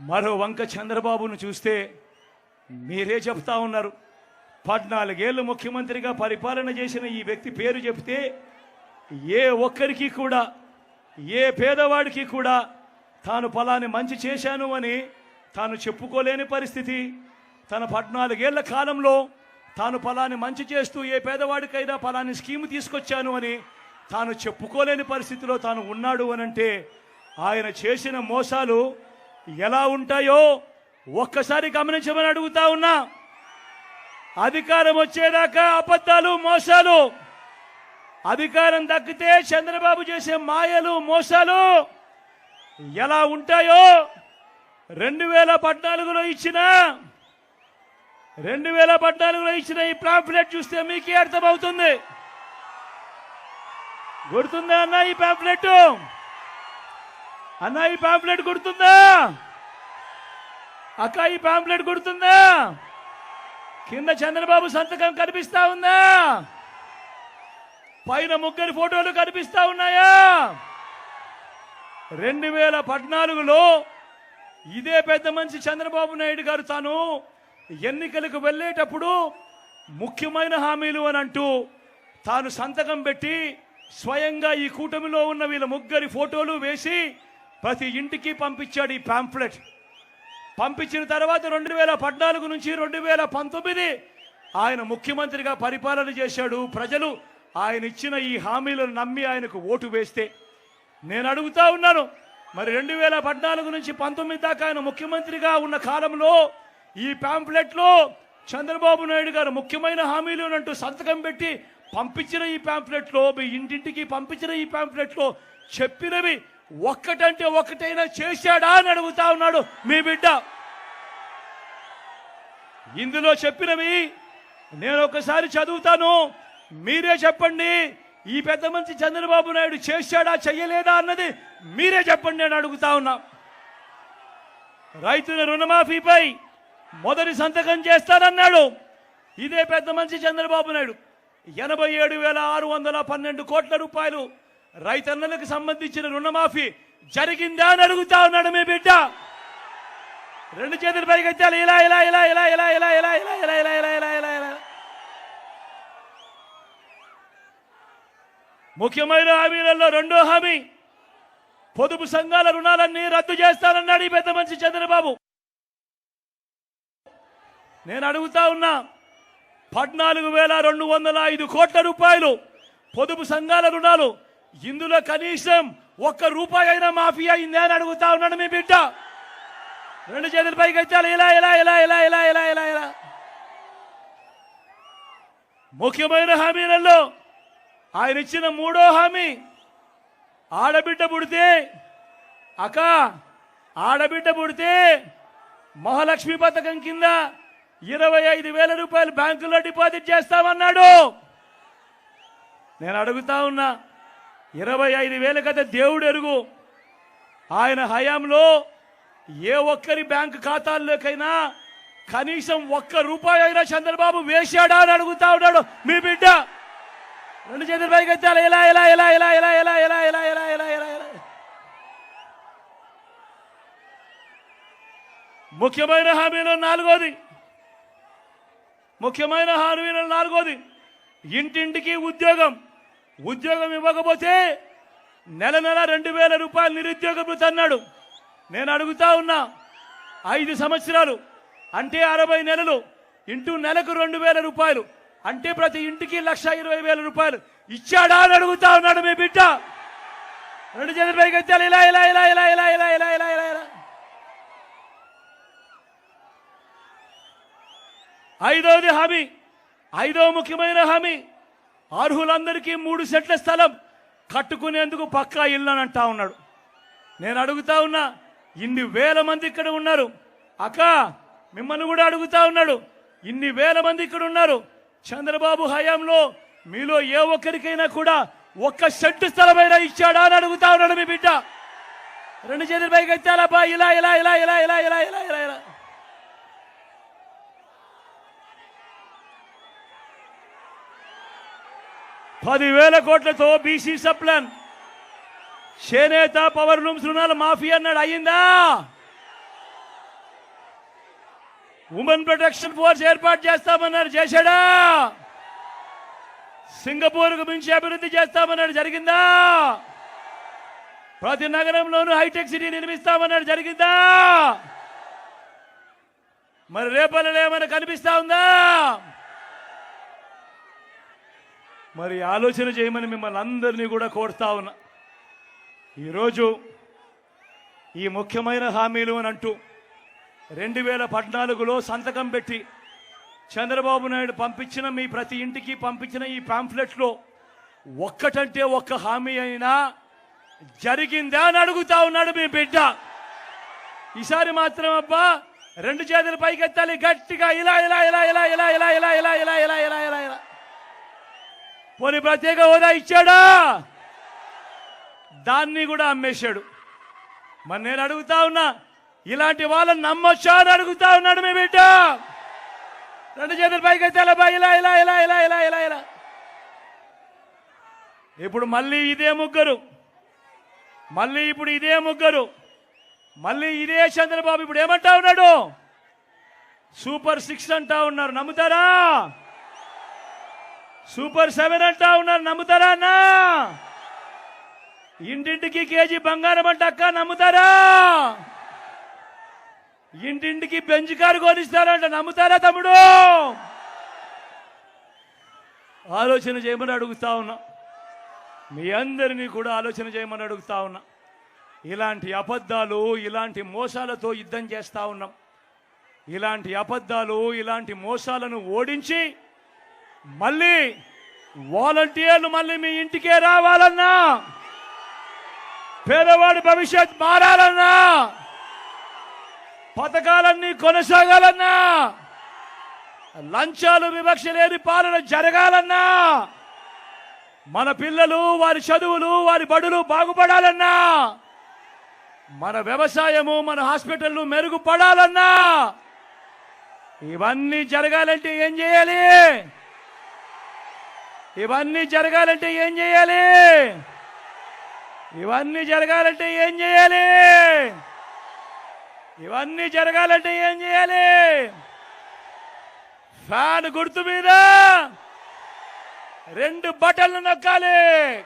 మరో వంక చంద్రబాబును చూస్తే మీరే చెప్తా ఉన్నారు. పద్నాలుగేళ్ళు ముఖ్యమంత్రిగా పరిపాలన చేసిన ఈ వ్యక్తి పేరు చెప్తే ఏ ఒక్కరికి కూడా ఏ పేదవాడికి కూడా తాను ఫలాని మంచి చేశాను అని తాను చెప్పుకోలేని పరిస్థితి. తన పద్నాలుగేళ్ళ కాలంలో తాను ఫలాని మంచి చేస్తూ ఏ పేదవాడికైనా ఫలాని స్కీమ్ తీసుకొచ్చాను అని తాను చెప్పుకోలేని పరిస్థితిలో తాను ఉన్నాడు అనంటే ఆయన చేసిన మోసాలు ఎలా ఉంటాయో ఒక్కసారి గమనించమని అడుగుతా ఉన్నా. అధికారం వచ్చేదాకా అబద్ధాలు మోసాలు. అధికారం దక్కితే చంద్రబాబు చేసే మాయలు మోసాలు ఎలా ఉంటాయో రెండు వేల పద్నాలుగులో ఇచ్చిన రెండు వేల పద్నాలుగులో ఇచ్చిన ఈ పాంప్లెట్ చూస్తే మీకే అర్థమవుతుంది. గుర్తుందా అన్న ఈ పాంఫ్లెట్ అన్న ఈ పాంఫ్లెట్ గుర్తుందా? అక్క ఈ పాంప్లెట్ గుర్తుందా? కింద చంద్రబాబు సంతకం కనిపిస్తా ఉందా? పైన ముగ్గురి ఫోటోలు కనిపిస్తా ఉన్నాయా? రెండు వేల పద్నాలుగులో ఇదే పెద్ద మనిషి చంద్రబాబు నాయుడు గారు తాను ఎన్నికలకు వెళ్ళేటప్పుడు ముఖ్యమైన హామీలు అని అంటూ తాను సంతకం పెట్టి స్వయంగా ఈ కూటమిలో ఉన్న వీళ్ళ ముగ్గురి ఫోటోలు వేసి ప్రతి ఇంటికి పంపించాడు ఈ ప్యాంప్లెట్ పంపించిన తర్వాత రెండు వేల పద్నాలుగు నుంచి రెండు వేల పంతొమ్మిది ఆయన ముఖ్యమంత్రిగా పరిపాలన చేశాడు. ప్రజలు ఆయన ఇచ్చిన ఈ హామీలను నమ్మి ఆయనకు ఓటు వేస్తే నేను అడుగుతా ఉన్నాను మరి రెండు వేల పద్నాలుగు నుంచి పంతొమ్మిది దాకా ఆయన ముఖ్యమంత్రిగా ఉన్న కాలంలో ఈ ప్యాంప్లెట్లో చంద్రబాబు నాయుడు గారు ముఖ్యమైన హామీలు అంటూ సంతకం పెట్టి పంపించిన ఈ పాంప్లెట్లో మీ ఇంటింటికి పంపించిన ఈ పాంప్లెట్లో చెప్పినవి ఒక్కటంటే ఒక్కటైనా చేశాడా అని అడుగుతా ఉన్నాడు మీ బిడ్డ. ఇందులో చెప్పినవి నేను ఒకసారి చదువుతాను. మీరే చెప్పండి ఈ పెద్ద మంచి చంద్రబాబు నాయుడు చేశాడా చెయ్యలేదా అన్నది మీరే చెప్పండి నేను అడుగుతా ఉన్నా. రైతుల రుణమాఫీపై మొదటి సంతకం చేస్తానన్నాడు. ఇదే పెద్ద మంచి చంద్రబాబు నాయుడు. ఎనభై ఏడు వేల ఆరు వందల పన్నెండు కోట్ల రూపాయలు రైతన్నలకు సంబంధించిన రుణమాఫీ జరిగిందా అని అడుగుతా ఉన్నాడు మీ బిడ్డ రెండు చేతులు పైకెత్తాలి ఇలా ఇలా ఇలా ఇలా ఇలా ఇలా ఇలా ఇలా ఇలా ఇలా ఇలా ఇలా ఇలా ఇలా ముఖ్యమైన హామీలలో రెండో హామీ పొదుపు సంఘాల రుణాలన్నీ రద్దు చేస్తానన్నాడు ఈ పెద్ద మనిషి చంద్రబాబు నేను అడుగుతా ఉన్నా పద్నాలుగు వేల రెండు వందల ఐదు కోట్ల రూపాయలు పొదుపు సంఘాల రుణాలు ఇందులో కనీసం ఒక్క రూపాయి అయినా మాఫీ అయిందే అని అడుగుతా ఉన్నాడు మీ బిడ్డ. రెండు చేతుల పైకి ఎత్తాలి ఇలా ఇలా ఇలా ఇలా ఇలా ఇలా ఇలా ఇలా. ముఖ్యమైన హామీలలో ఆయన ఇచ్చిన మూడో హామీ ఆడబిడ్డ పుడితే అక్క ఆడబిడ్డ పుడితే మహాలక్ష్మి పథకం కింద ఇరవై ఐదు వేల రూపాయలు బ్యాంకులో డిపాజిట్ చేస్తామన్నాడు. నేను అడుగుతా ఉన్నా ఇరవై ఐదు వేల కదా దేవుడు ఎరుగు ఆయన హయాంలో ఏ ఒక్కరి బ్యాంకు ఖాతాల్లోకైనా కనీసం ఒక్క రూపాయి అయినా చంద్రబాబు వేశాడా అని అడుగుతా ఉన్నాడు మీ బిడ్డ రెండు చేతుల పైకి ఎత్తాలి ఇలా ఇలా ఇలా ఇలా ఇలా ఇలా ఇలా ఇలా ఇలా ఇలా ఇలా ఇలా ముఖ్యమైన హామీలో నాలుగోది ముఖ్యమైన హామీలో నాలుగోది ఇంటింటికి ఉద్యోగం ఉద్యోగం ఇవ్వకపోతే నెల నెల రెండు వేల రూపాయలు నిరుద్యోగ భృతి అన్నాడు నేను అడుగుతా ఉన్నా ఐదు సంవత్సరాలు అంటే అరవై నెలలు ఇంటూ నెలకు రెండు వేల రూపాయలు అంటే ప్రతి ఇంటికి లక్ష ఇరవై వేల రూపాయలు ఇచ్చాడా అని అడుగుతా ఉన్నాడు మీ బిడ్డ. రెండు చేతుల పైకి ఎత్తాలి ఇలా ఇలా ఇలా ఇలా ఇలా ఇలా ఇలా ఇలా ఇలా ఇలా. ఐదవది హామీ ఐదవ ముఖ్యమైన హామీ అర్హులందరికీ మూడు సెట్ల స్థలం కట్టుకునేందుకు పక్కా ఇల్లు అని అంటా ఉన్నాడు. నేను అడుగుతా ఉన్నా ఇన్ని వేల మంది ఇక్కడ ఉన్నారు. అక్క మిమ్మల్ని కూడా అడుగుతా ఉన్నాడు. ఇన్ని వేల మంది ఇక్కడ ఉన్నారు. చంద్రబాబు హయాంలో మీలో ఏ ఒక్కరికైనా కూడా ఒక్క సెట్టు స్థలమైనా ఇచ్చాడా అని అడుగుతా ఉన్నాడు మీ బిడ్డ. రెండు చేతుల పైకి ఎత్తాలబ్బా ఇలా ఇలా ఇలా ఇలా ఇలా ఇలా ఇలా ఇలా ఇలా. పదివేల కోట్లతో బీసీ సప్లాన్. చేనేత పవర్ లూమ్స్ రుణాలు మాఫీ అన్నాడు. అయ్యిందా? ఉమెన్ ప్రొటెక్షన్ ఫోర్స్ ఏర్పాటు చేస్తామన్నారు. చేశాడా? సింగపూర్కు మించి అభివృద్ధి చేస్తామన్నాడు. జరిగిందా? ప్రతి నగరంలోనూ హైటెక్ సిటీ నిర్మిస్తామన్నాడు. జరిగిందా? మరి రేపల్లో ఏమైనా కనిపిస్తా ఉందా? మరి ఆలోచన చేయమని మిమ్మల్ని అందరినీ కూడా కోరుతా ఉన్నా ఈరోజు ఈ ముఖ్యమైన హామీలు అని అంటూ రెండు వేల పద్నాలుగులో సంతకం పెట్టి చంద్రబాబు నాయుడు పంపించిన మీ ప్రతి ఇంటికి పంపించిన ఈ పాంఫ్లెట్లో ఒక్కటంటే ఒక్క హామీ అయినా జరిగిందా అని అడుగుతా ఉన్నాడు మీ బిడ్డ ఈసారి మాత్రం అబ్బా రెండు చేతులు పైకెత్తాలి గట్టిగా ఇలా ఇలా ఇలా ఇలా ఇలా ఇలా ఇలా ఇలా ఇలా ఇలా ఇలా ఇలా ఇలా పోనీ ప్రత్యేక హోదా ఇచ్చాడా? దాన్ని కూడా అమ్మేశాడు. మరి నేను అడుగుతా ఉన్నా ఇలాంటి వాళ్ళని నమ్మొచ్చా అని అడుగుతా ఉన్నాడు మీ బిడ్డ. రెండు చేతుల పైకి ఇలా ఇలా ఇలా ఇలా ఇలా ఇలా ఇలా ఇలా. ఇప్పుడు మళ్ళీ ఇదే ముగ్గురు. మళ్ళీ ఇప్పుడు ఇదే ముగ్గురు. మళ్ళీ ఇదే చంద్రబాబు ఇప్పుడు ఏమంటా ఉన్నాడు? సూపర్ సిక్స్ అంటా ఉన్నారు. నమ్ముతారా? సూపర్ సెవెన్ అంటా ఉన్నారు నమ్ముతారా అన్నా? ఇంటింటికి కేజీ బంగారం అంట అక్క నమ్ముతారా? ఇంటింటికి బెంచ్ కారు కొనిస్తారంట నమ్ముతారా తమ్ముడు? ఆలోచన చేయమని అడుగుతా ఉన్నా. మీ అందరినీ కూడా ఆలోచన చేయమని అడుగుతా ఉన్నా. ఇలాంటి అబద్ధాలు ఇలాంటి మోసాలతో యుద్ధం చేస్తా ఉన్నాం. ఇలాంటి అబద్ధాలు ఇలాంటి మోసాలను ఓడించి మళ్ళీ వాలంటీర్లు మళ్ళీ మీ ఇంటికే రావాలన్నా పేదవాడి భవిష్యత్ మారాలన్నా పథకాలన్నీ కొనసాగాలన్నా లంచాలు వివక్ష లేని పాలన జరగాలన్నా మన పిల్లలు వారి చదువులు వారి బడులు బాగుపడాలన్నా మన వ్యవసాయము మన హాస్పిటల్లు మెరుగుపడాలన్నా ఇవన్నీ జరగాలంటే ఏం చేయాలి? ఇవన్నీ జరగాలంటే ఏం చేయాలి? ఇవన్నీ జరగాలంటే ఏం చేయాలి? ఇవన్నీ జరగాలంటే ఏం చేయాలి? ఫ్యాన్ గుర్తు మీద రెండు బటన్లు నొక్కాలి.